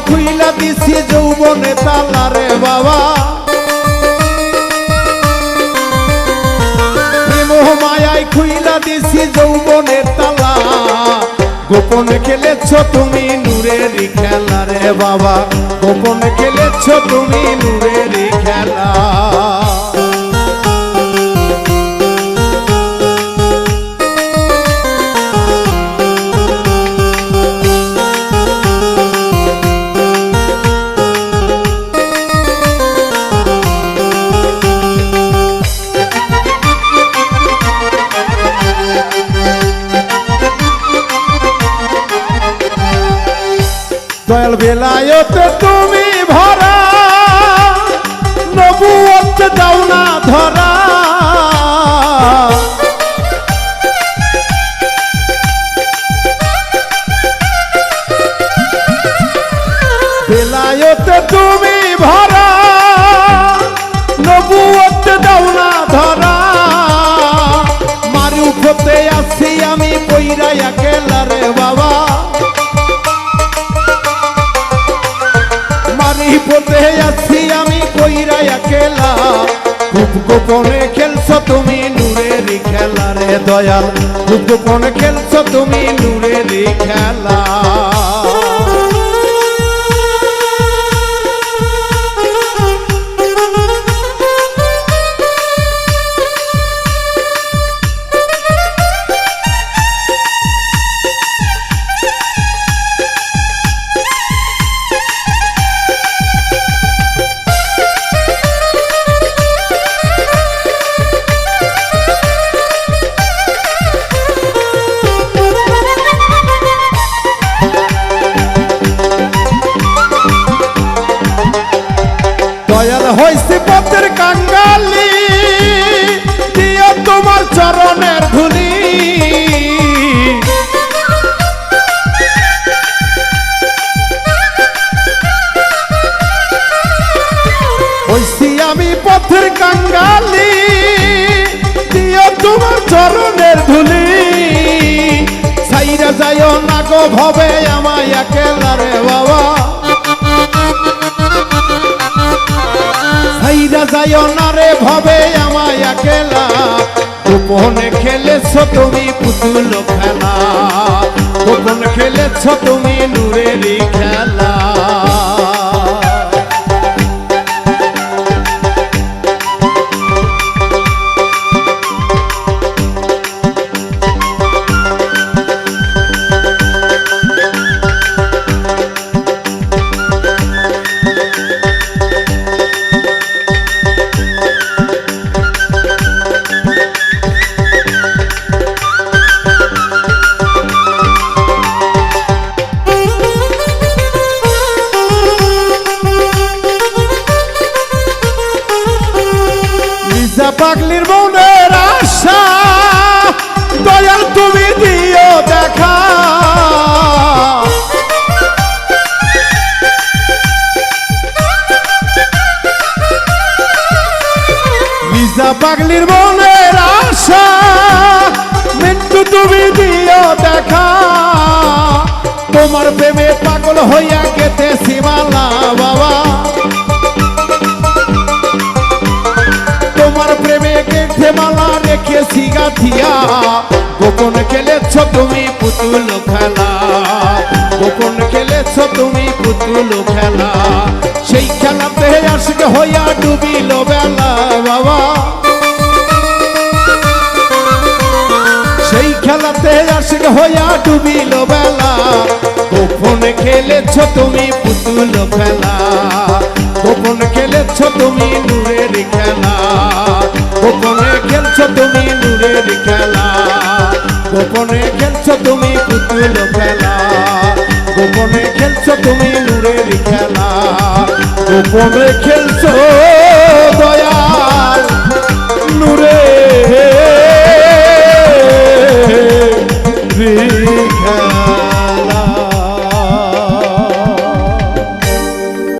দিছি যৌবনে তালা রে বাবা। মায়াই খুইলা দিছি যৌবনে তালা। গোপন খেলেছ তুমি নূরেরই খেলা রে বাবা। গোপন খেলেছ তুমি নূরেরই খেলা। বেলায়তে তুমি ভরা নবুয়ত দাও না ধরা। বেলায়তে তুমি ভরা নবুয়ত দাও না ধরা। মারুফ হতে আসি আমি, পইরা একেলা রে বাবা। পথে আছি আমি কইরা একেলা খুব গোপনে খেলছো তুমি নূরের খেলা রে দয়াল। খুব গোপনে খেলছো তুমি নূরের খেলা। হইছে পথের কাঙ্গালি দিও তোমার চরণের ধুলি। হইছি আমি পথের কাঙ্গালি দিও তোমার চরণের ধুলি। সাইরা যাইও না গো ভবে আমায় একেলা রে বাবা। সাইরা যাইও রে ভবে আমায় একেলা। গোপনে খেলেছ তুমি পুতুল খেলা। গোপন খেলেছ তুমি নূরেরই খেলা। লিজা পাগলির মনের আশা মৃত্যু তুমি দিও দেখা। তোমার প্রেমে পাগল হইয়া গেতে সীমালা বাবা। তোমার প্রেমে গেঁথে মালা রেখেছি গাথিয়া। গোপন খেলেছ তুমি পুতুল খেলা। গোপন খেলেছ তুমি পুতুল খেলা। সেই খেলাতে আজকে হইয়া ডুবিল বেলা বাবা। খেলাতে আজকে হইয়া ডুবিল বেলা। গোপন খেলেছ তুমি পুতুল খেলা। গোপন খেলেছ তুমি নূরের খেলা। গোপনে খেলছ তুমি নূরের খেলা। গোপনে খেলছ তুমি পুতুল খেলা। গোপনে খেলছ তুমি নূরের খেলা। গোপনে খেলছ